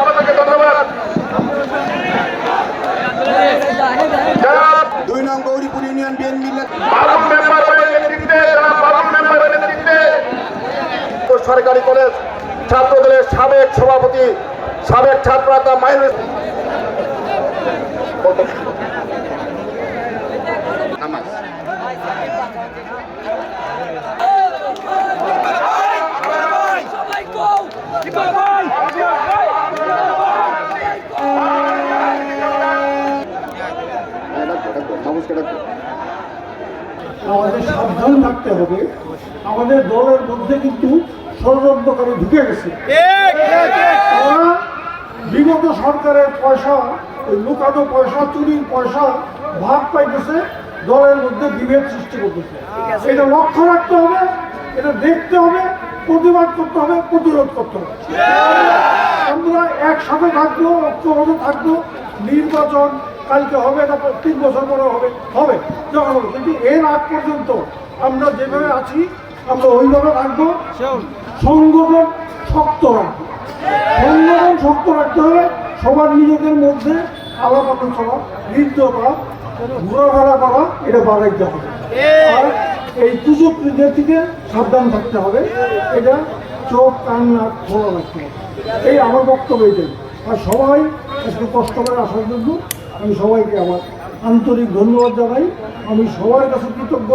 আপনাকে ধন্যবাদ। দুই নং গৌরীপুর ইউনিয়ন বিএনপি বাবুল মেম্বারের নেতৃত্বে বাবুল মেম্বারের সরকারি কলেজ ছাত্রদলের সাবেক সভাপতি সাবেক ছাত্র নেতা আমাদের সাবধান থাকতে হবে। আমাদের দলের মধ্যে কিন্তু ষড়যন্ত্রকারী ঢুকে গেছে। তারা বিগত সরকারের পয়সা ওই লুকানো পয়সা চুরির পয়সা ভাগ পাইতেছে দলের মধ্যে বিভেদ সৃষ্টি করতেছে। এটা লক্ষ্য রাখতে হবে এটা দেখতে হবে প্রতিবাদ করতে হবে প্রতিরোধ করতে হবে। আমরা একসাথে থাকব ঐক্যবদ্ধ থাকব নির্বাচন কালকে হবে তারপর তিন বছর পরে হবে হবে যখন হবে। কিন্তু এর আগ পর্যন্ত আমরা যেভাবে আছি আমরা ওইভাবে থাকব সংগঠন শক্ত রাখব। সংগঠন শক্ত রাখতে হবে সবার নিজেদের মধ্যে আলাপ আলোচনা হৃদ্যতা ঘোরাফেরা করা এটা বাড়াইতে হবে। আর এই নিজের থেকে সাবধান থাকতে হবে। এটা চোখ কান নাক খোলা রাখতে হবে। এই আমার বক্তব্য এটাই। আর সবাই একটু কষ্ট করে আসার জন্য আমি সবাইকে আমার আন্তরিক ধন্যবাদ জানাই। আমি সবার কাছে কৃতজ্ঞ।